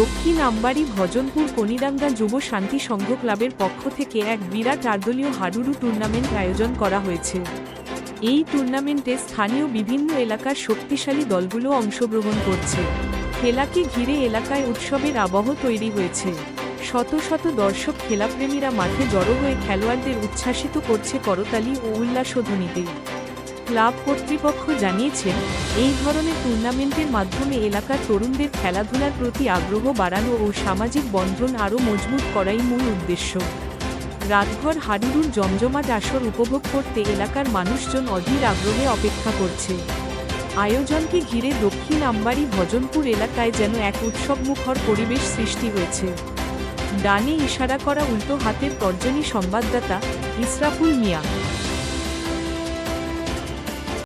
দক্ষিণ আমবাড়ি ভজনপুর কনিরাঙ্গা যুব শান্তি সংঘ ক্লাবের পক্ষ থেকে এক বিরাট আর্দলীয় হাডুডু টুর্নামেন্ট আয়োজন করা হয়েছে। এই টুর্নামেন্টে স্থানীয় বিভিন্ন এলাকার শক্তিশালী দলগুলো অংশগ্রহণ করছে। খেলাকে ঘিরে এলাকায় উৎসবের আবহ তৈরি হয়েছে। শত শত দর্শক খেলাপ্রেমীরা মাঠে জড়ো হয়ে খেলোয়াড়দের উচ্ছ্বাসিত করছে করতালি ও উল্লাসধ্বনিতে। ক্লাব কর্তৃপক্ষ জানিয়েছেন, এই ধরনের টুর্নামেন্টের মাধ্যমে এলাকার তরুণদের খেলাধুলার প্রতি আগ্রহ বাড়ানো ও সামাজিক বন্ধন আরও মজবুত করাই মূল উদ্দেশ্য। রাতঘর হাডুডুর জমজমাট আসর উপভোগ করতে এলাকার মানুষজন অধীর আগ্রহে অপেক্ষা করছে। আয়োজনকে ঘিরে দক্ষিণ আমবাড়ি ভজনপুর এলাকায় যেন এক উৎসবমুখর পরিবেশ সৃষ্টি হয়েছে। ডানে ইশারা করা উল্টো হাতের তর্জনী সংবাদদাতা ইসরাফুল মিয়া।